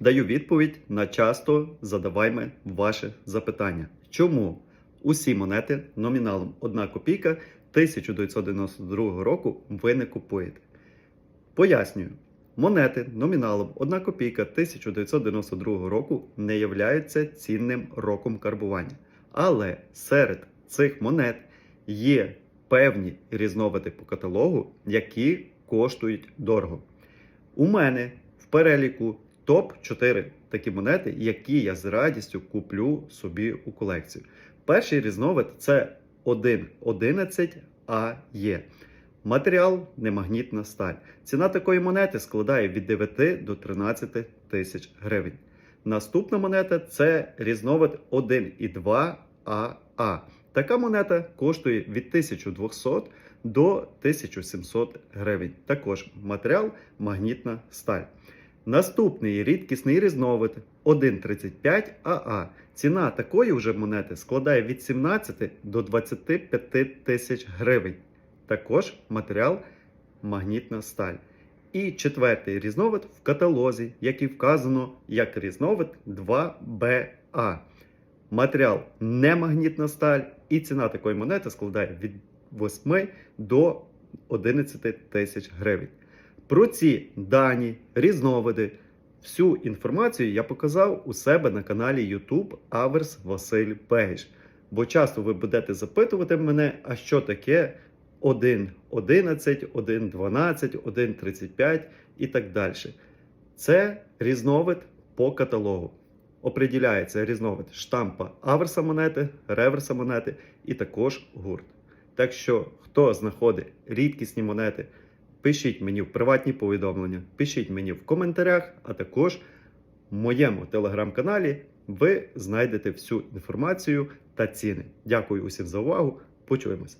Даю відповідь на часто задавайме ваше запитання. Чому усі монети номіналом 1 копійка 1992 року ви не купуєте? Пояснюю. Монети номіналом 1 копійка 1992 року не являються цінним роком карбування. Але серед цих монет є певні різновиди по каталогу, які коштують дорого. У мене в переліку топ-4 такі монети, які я з радістю куплю собі у колекцію. Перший різновид це 1.11 АЕ. Матеріал немагнітна сталь. Ціна такої монети складає від 9 до 13 тисяч гривень. Наступна монета це різновид 1,2 АА. Така монета коштує від 1200 до 1700 гривень. Також матеріал магнітна сталь. Наступний рідкісний різновид 1,35 АА. Ціна такої вже монети складає від 17 до 25 тисяч гривень. Також матеріал магнітна сталь. І четвертий різновид в каталозі, який вказано як різновид 2БА. Матеріал не магнітна сталь, і ціна такої монети складає від 8 до 11 тисяч гривень. Про ці дані, різновиди, всю інформацію я показав у себе на каналі YouTube Аверс Василь Бейш. Бо часто ви будете запитувати мене, а що таке 1.11, 1.12, 1.35 і так далі. Це різновид по каталогу. Оприділяється різновид штампа аверса монети, реверса монети і також гурт. Так що, хто знаходить рідкісні монети, пишіть мені в приватні повідомлення, пишіть мені в коментарях, а також в моєму телеграм-каналі ви знайдете всю інформацію та ціни. Дякую усім за увагу. Почуємося.